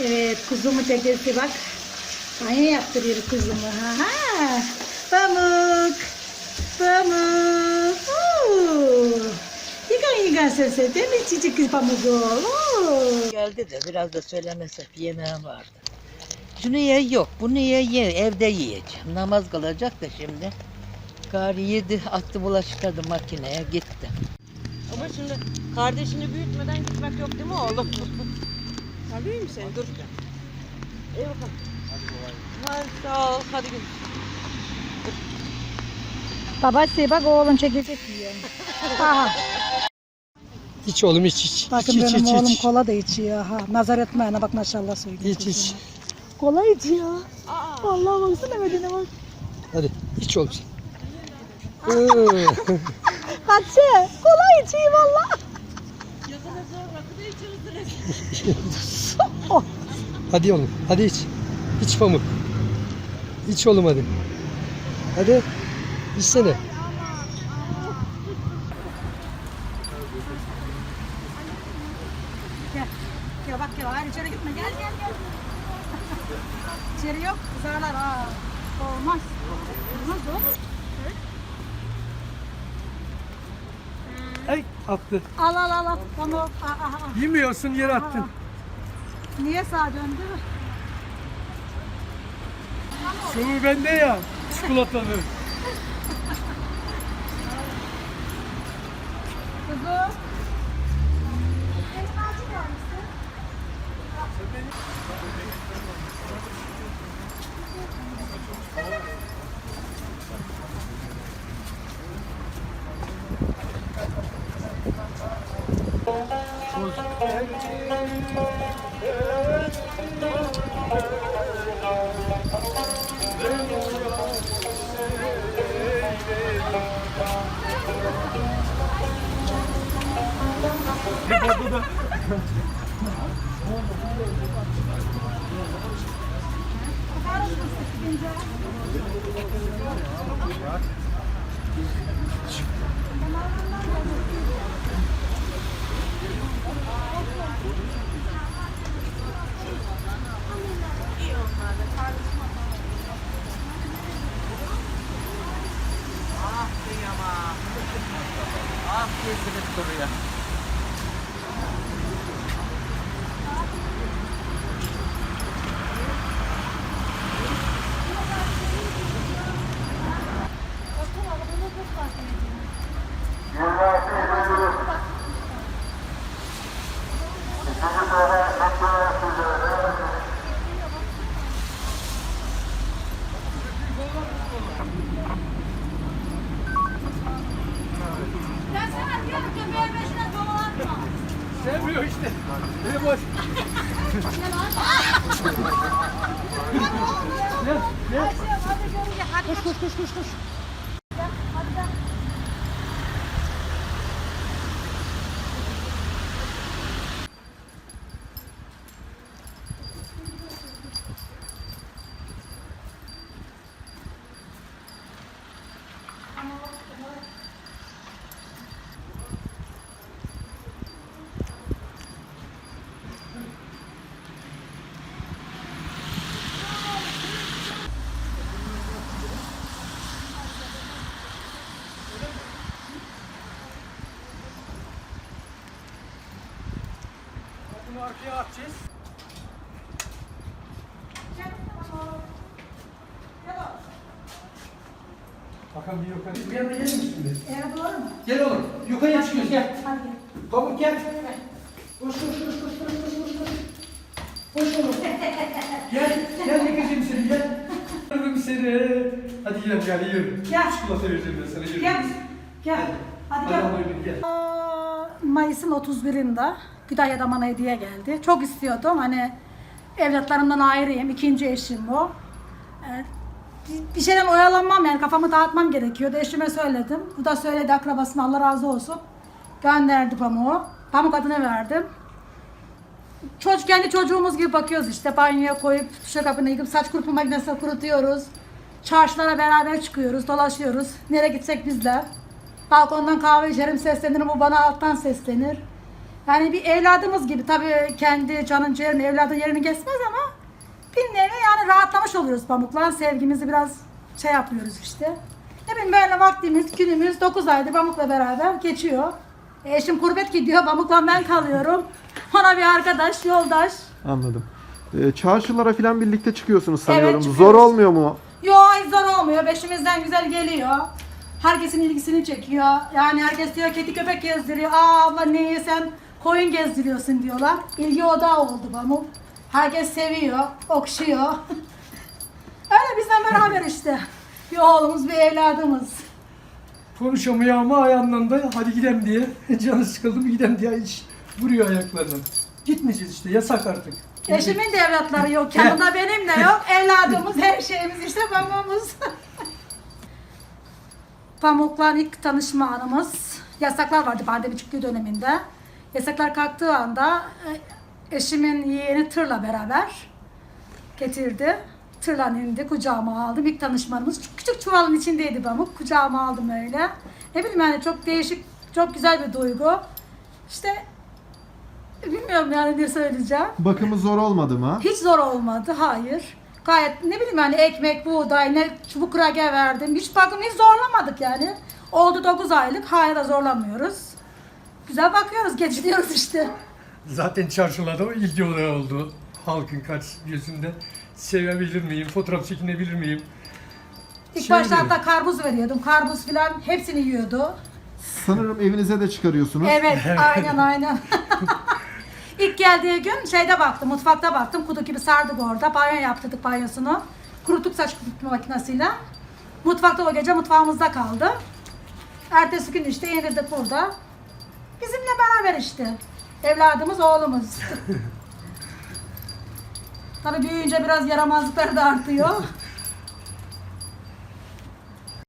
Evet kuzumu dedesi bak. Banyo yaptırıyor kuzumu. Ha ha. Pamuk. Pamuk. Oo. Yıkan yıkan sese değil mi çiçek kız pamuğu? Oo. Geldi de biraz da söylemesek yemeğim vardı. Şunu ye yok, bunu ye ye, evde yiyeceğim. Namaz kılacak da şimdi. Gari yedi, attı bulaşıkladı makineye gitti. Ama şimdi kardeşini büyütmeden gitmek yok değil mi oğlum? Sen büyüğüm sen dur. İyi bakalım. Hadi sağ ol. Hadi gül. Babası bak oğlum çekirdek yiyor. Aha. İç oğlum iç iç. Bakın iç, benim iç, oğlum iç. kola da içiyor. Ha, nazar etmeyene bak maşallah söylüyor. İç iç. Kola içiyor. Vallahi baksana bedene bak. Hadi iç oğlum sen. Ee, Hatice kola içiyor valla. hadi oğlum hadi iç. İç pamuk. İç oğlum hadi. Hadi. İçsene. Gel. Gel gel. Hayır. Gel gel gel. içeri yok. Kızarlar ha. Olmaz. Olmaz oğlum. Ay attı. Al al al al. Aa, aa, aa. Yemiyorsun yere attın. Niye sağa döndü? Şovu bende ya. Çikolatalı. Kızım. Çık. Çık. Ah kesilip duruyor. Sevmiyor işte. Ne boş. Bunu Bakalım bir yukarı. Bir yana gelir misin şimdi? Evet doğru mu? Gel oğlum. Yukarıya çıkıyoruz gel. Hadi gel. Pamuk gel. Koş koş koş koş koş koş koş koş. Koş oğlum. Gel. Gel yakacağım seni gel. Öpüm seni. Hadi gel gel yiyorum. Gel. Çikolata vereceğim ben sana. yürü. Gel. Gel. Hadi Hadi gel. ablayı bir gel. Aa, Mayıs'ın 31'inde Kütahya'da bana hediye geldi. Çok istiyordum. Hani evlatlarımdan ayrıyım. İkinci eşim bu. Ee, bir şeyden oyalanmam yani kafamı dağıtmam gerekiyordu. Eşime söyledim. Bu da söyledi akrabasına Allah razı olsun. Gönderdi pamuğu. Pamuk adını verdim. Çocuk kendi çocuğumuz gibi bakıyoruz işte banyoya koyup duşakabine yıkıp saç kurutma makinesine kurutuyoruz. Çarşılara beraber çıkıyoruz, dolaşıyoruz. Nereye gitsek bizler. Balkondan kahve içerim seslenirim, bu bana alttan seslenir. Yani bir evladımız gibi tabii kendi canın ciğerin evladın yerini kesmez ama bir nevi yani rahatlamış oluyoruz pamukla. Sevgimizi biraz şey yapıyoruz işte. Ne bileyim böyle vaktimiz, günümüz 9 aydır pamukla beraber geçiyor. Eşim kurbet gidiyor, pamukla ben kalıyorum. Ona bir arkadaş, yoldaş. Anladım. Ee, çarşılara falan birlikte çıkıyorsunuz sanıyorum. çıkıyoruz. Zor olmuyor mu? Yo hiç zor olmuyor. Beşimizden güzel geliyor. Herkesin ilgisini çekiyor. Yani herkes diyor kedi köpek gezdiriyor. Aa abla neyi sen koyun gezdiriyorsun diyorlar. İlgi odağı oldu pamuk. Herkes seviyor, okşuyor. Öyle bizden beraber işte. Bir oğlumuz, bir evladımız. Konuşamıyor ama ayağından da hadi gidelim diye. Canı sıkıldı mı gidelim diye hiç vuruyor ayaklarından. Gitmeyeceğiz işte yasak artık. Eşimin de evlatları yok, yanında benim de yok. Evladımız, her şeyimiz işte pamuğumuz. Pamuk'la ilk tanışma anımız, yasaklar vardı pandemi çıktığı döneminde. Yasaklar kalktığı anda e, eşimin yeğeni tırla beraber getirdi. Tırla indi, kucağıma aldım. İlk tanışmamız küçük çuvalın içindeydi Pamuk. Kucağıma aldım öyle. Ne bileyim yani çok değişik, çok güzel bir duygu. İşte bilmiyorum yani ne söyleyeceğim. Bakımı zor olmadı mı? Hiç zor olmadı, hayır. Gayet ne bileyim yani ekmek, buğday, ne çubuk rage verdim. Hiç bakım hiç zorlamadık yani. Oldu 9 aylık, hala da zorlamıyoruz. Güzel bakıyoruz, geçiniyoruz işte. Zaten çarşılarda o ilgi odağı oldu. Halkın kaç gözünde. Sevebilir miyim? Fotoğraf çekinebilir miyim? İlk Şey başta hatta karpuz veriyordum. Karpuz filan hepsini yiyordu. Sanırım evinize de çıkarıyorsunuz. Evet, aynen aynen. İlk geldiği gün şeyde baktım, mutfakta baktım. Kudu gibi sardık orada. Banyo yaptırdık banyosunu. Kuruttuk saç kurutma makinesiyle. Mutfakta o gece mutfağımızda kaldı. Ertesi gün işte indirdik burada. Bizimle beraber işte. Evladımız, oğlumuz. Tabii büyüyünce biraz yaramazlıkları da artıyor.